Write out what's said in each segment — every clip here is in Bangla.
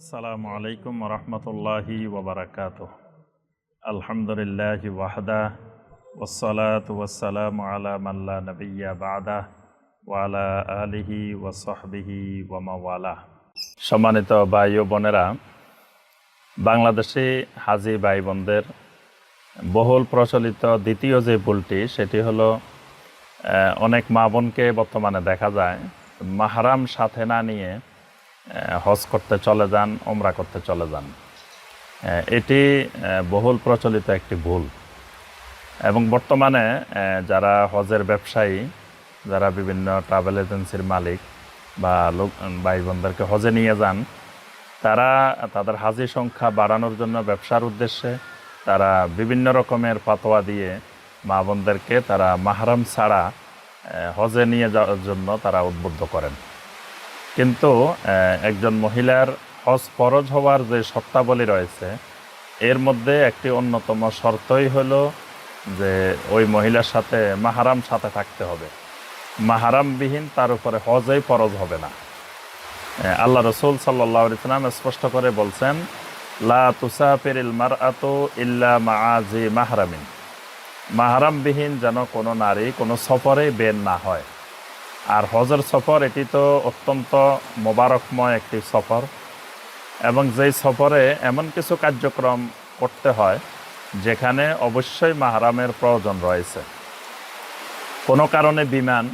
আসসালামু আলাইকুম রহমতুল্লাহি ওবরাকাত আলহামদুলিল্লাহ ওয়াহদা ওসলাত ওয়াসালাম আলা মাল্লা নবিয়া বাদা ওয়ালা আলিহি ওয়াসহবিহি ওয়ামাওয়ালা সম্মানিত ভাই ও বোনেরা, বাংলাদেশে হাজি ভাই বোনদের বহুল প্রচলিত দ্বিতীয় যে ভুলটি, সেটি হলো অনেক মা বোনকে বর্তমানে দেখা যায়, মাহারাম সাথে না নিয়ে হজ করতে চলে যান ওমরা করতে চলে যান। এটি বহুল প্রচলিত একটি ভুল। এবং বর্তমানে যারা হজের ব্যবসায়ী, যারা বিভিন্ন ট্রাভেল এজেন্সির মালিক বা লোক ভাই বোনদেরকে হজে নিয়ে যান, তারা, তাদের হাজির সংখ্যা বাড়ানোর জন্য ব্যবসার উদ্দেশ্যে তারা বিভিন্ন রকমের পাতোয়া দিয়ে মা বোনদেরকে তারা মাহারাম ছাড়া হজে নিয়ে যাওয়ার জন্য তারা উদ্বুদ্ধ করেন। কিন্তু একজন মহিলার হজ ফরজ হওয়ার যে শর্তাবলী রয়েছে, এর মধ্যে একটি অন্যতম শর্তই হলো যে ওই মহিলার সাথে মাহারাম সাথে থাকতে হবে। মাহারামবিহীন তার উপরে হজই ফরজ হবে না। আল্লাহ রসুল সাল্লাহ ইসলাম স্পষ্ট করে বলছেন, লা তুসাফিরিল মার আতো ইল্লা মাআজি মাহরামিন। মাহারামবিহীন যেন কোনো নারী কোনো সফরে বের না হয়। আর হজের সফর এটি তো অত্যন্ত মোবারকময় একটি সফর। এবং যেই সফরে এমন কিছু কার্যক্রম করতে হয় যেখানে অবশ্যই মাহারামের প্রয়োজন রয়েছে। কোনো কারণে বিমান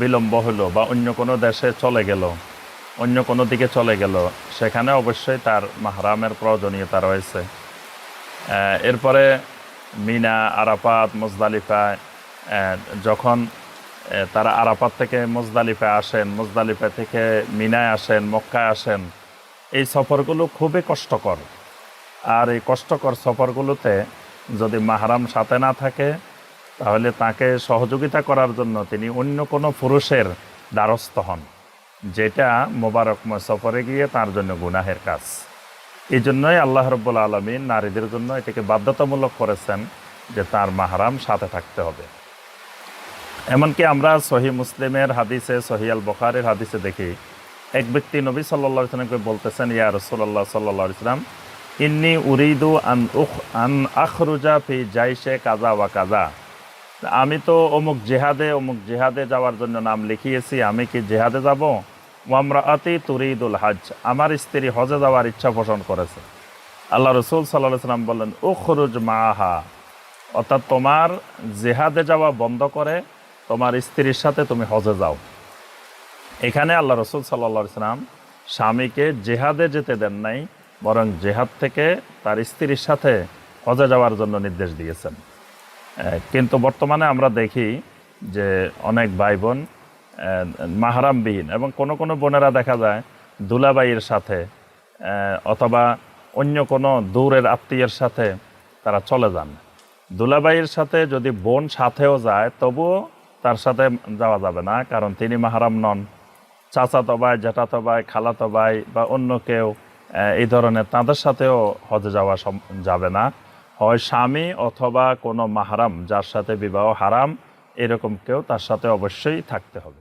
বিলম্ব হলো বা অন্য কোনো দেশে চলে গেল অন্য কোনো দিকে চলে গেল সেখানে অবশ্যই তার মাহারামের প্রয়োজনীয়তা রয়েছে। এরপরে মিনা আরাফাত মুজদালিফায় আহ, যখন তারা আরাফাত থেকে মুজদালিফায় আসেন, মুজদালিফা থেকে মিনায় আসেন, মক্কায় আসেন। এই সফরগুলো খুবই কষ্টকর। আর এই কষ্টকর সফরগুলোতে যদি মাহারাম সাথে না থাকে, তাহলে তাকে সহযোগিতা করার জন্য তিনি অন্য কোনো পুরুষের দ্বারস্থ হন, যেটা মোবারকময় সফরে গিয়ে তার জন্য গুনাহের কাজ। এই জন্যই আল্লাহ রব্বুল আলমিন নারীদের জন্য এটাকে বাধ্যতামূলক করেছেন যে তার মাহারাম সাথে থাকতে হবে। এমনকি আমরা সহি মুসলিমের হাদিসে, সহি আল বখারের হাদিসে দেখি, এক ব্যক্তি নবী সাল্লা ইসলামকে বলতেছেন, ইয়া রসুল্লাহ সাল্লা ইসলাম ইন্নি উরিদু আন উখ, আন আখরুজা ফি জাইশে কাজা ওয়া কাজা আমি তো অমুক জেহাদে অমুক জেহাদে যাওয়ার জন্য নাম লিখিয়েছি, আমি কি জেহাদে যাব? ওয়ামরা আতি তুরিদুল হাজ আমার স্ত্রী হজে যাওয়ার ইচ্ছা পোষণ করেছে। আল্লাহ রসুল সাল্লাহ সাল্লাম বললেন, উখরুজ মাহা অর্থাৎ তোমার জেহাদে যাওয়া বন্ধ করে তোমার স্ত্রীর সাথে তুমি হজে যাও। এখানে আল্লাহ রসুল সাল্লা সাল্লাম স্বামীকে জেহাদে যেতে দেন নাই, বরং জেহাদ থেকে তার স্ত্রীর সাথে হজে যাওয়ার জন্য নির্দেশ দিয়েছেন। কিন্তু বর্তমানে আমরা দেখি যে অনেক ভাই বোন মাহারামবিহীন এবং কোনো কোনো বোনেরা দেখা যায় দুলাবাইয়ের সাথে অথবা অন্য কোনো দূরের আত্মীয়ের সাথে তারা চলে যান। দুলাবাইয়ের সাথে যদি বোন সাথেও যায়, তবুও তার সাথে যাওয়া যাবে না, কারণ তিনি মাহারাম নন। চাচাতো ভাই জ্যাঠাতো ভাই খালাতো ভাই বা অন্য কেউ এই ধরনের তাঁদের সাথেও হজে যাওয়া যাবে না। হয় স্বামী অথবা কোনো মাহারাম যার সাথে বিবাহ হারাম, এরকম কেউ তার সাথে অবশ্যই থাকতে হবে।